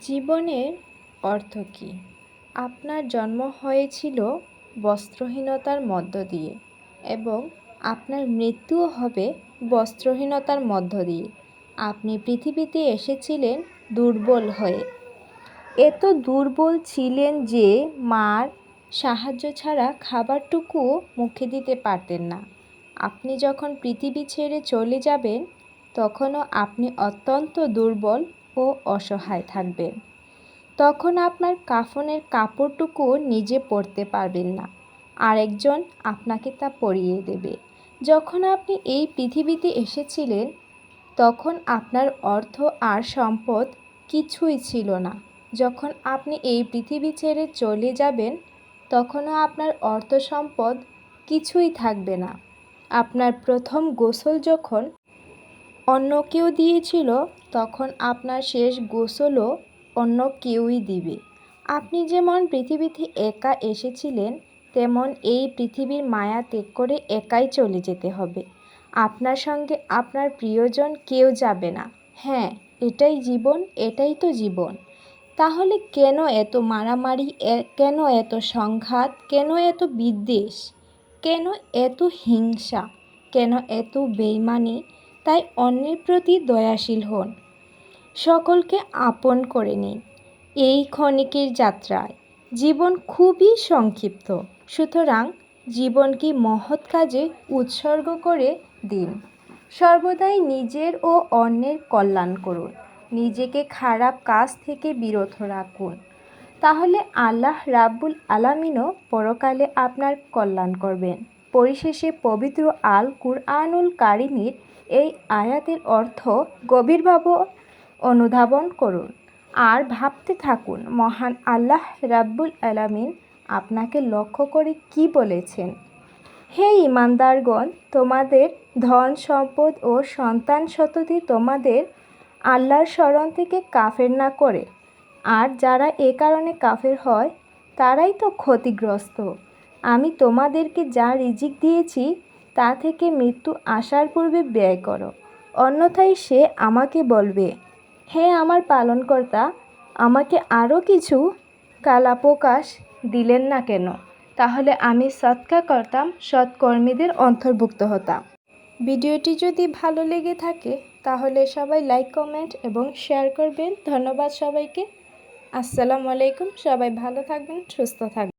জীবনের অর্থ কী? আপনার জন্ম হয়েছিল বস্ত্রহীনতার মধ্য দিয়ে এবং আপনার মৃত্যুও হবে বস্ত্রহীনতার মধ্য দিয়ে। আপনি পৃথিবীতে এসেছিলেন দুর্বল হয়ে। এত দুর্বল ছিলেন যে মার সাহায্য ছাড়া খাবারটুকুও মুখে দিতে পারতেন না। আপনি যখন পৃথিবী ছেড়ে চলে যাবেন, তখনও আপনি অত্যন্ত দুর্বল ও অসহায় থাকবেন তখন আপনার কাফনের কাপড়টুকু নিজে পরতে পারবেন না। আরেকজন আপনাকে তা পরিয়ে দেবে। যখন আপনি এই পৃথিবীতে এসেছিলেন, তখন আপনার অর্থ আর সম্পদ কিছুই ছিল না। যখন আপনি এই পৃথিবী ছেড়ে চলে যাবেন, তখনও আপনার অর্থ সম্পদ কিছুই থাকবে না। আপনার প্রথম গোসল যখন অন্য কেউ দিয়েছিল, তখন আপনার শেষ গোসলও অন্য কেউই দিবে। আপনি যেমন পৃথিবীতে একা এসেছিলেন, তেমন এই পৃথিবীর মায়া ত্যাগ করে একাই চলে যেতে হবে। আপনার সঙ্গে আপনার প্রিয়জন কেউ যাবে না। হ্যাঁ এটাই জীবন, এটাই তো জীবন। তাহলে কেন এত মারামারি কেন এত সংঘাত, কেন এত বিদ্বেষ? কেন এত হিংসা? কেন এত বেইমানি? তাই অন্যের প্রতি দয়াশীল হন। সকলকে আপন করে নিন। এই ক্ষণিকের যাত্রায় জীবন খুবই সংক্ষিপ্ত। সুতরাং জীবনকে মহৎ কাজে উৎসর্গ করে দিন। সর্বদাই নিজের ও অন্যের কল্যাণ করুন। নিজেকে খারাপ কাজ থেকে বিরত রাখুন। তাহলে আল্লাহ রাব্বুল আলামিনও পরকালে আপনার কল্যাণ করবেন। পরিশেষে পবিত্র আল কুরআনুল কারিমির এই আয়াতের অর্থ গভীরভাবে অনুধাবন করুন। আর ভাবতে থাকুন, মহান আল্লাহ রাব্বুল আলামিন আপনাকে লক্ষ্য করে কি বলেছেন? হে ইমানদারগণ তোমাদের ধন সম্পদ ও সন্তান সন্ততি তোমাদের আল্লাহর স্মরণ থেকে কাফের না করে। আর যারা এ কারণে কাফের হয়, তারাই তো ক্ষতিগ্রস্ত। আমি তোমাদেরকে যা রিজিক দিয়েছি, তা থেকে মৃত্যু আসার পূর্বে ব্যয় করো। অন্যথায় সে আমাকে বলবে, হে আমার পালনকর্তা, আমাকে আরও কিছু কালাপ্রকাশ দিলেন না কেন? তাহলে আমি সৎকা করতাম, সৎকর্মীদের অন্তর্ভুক্ত হতাম। ভিডিওটি যদি ভালো লেগে থাকে, তাহলে সবাই লাইক, কমেন্ট এবং শেয়ার করবেন। ধন্যবাদ সবাইকে। আসসালামু আলাইকুম। সবাই ভালো থাকবেন, সুস্থ থাকবেন।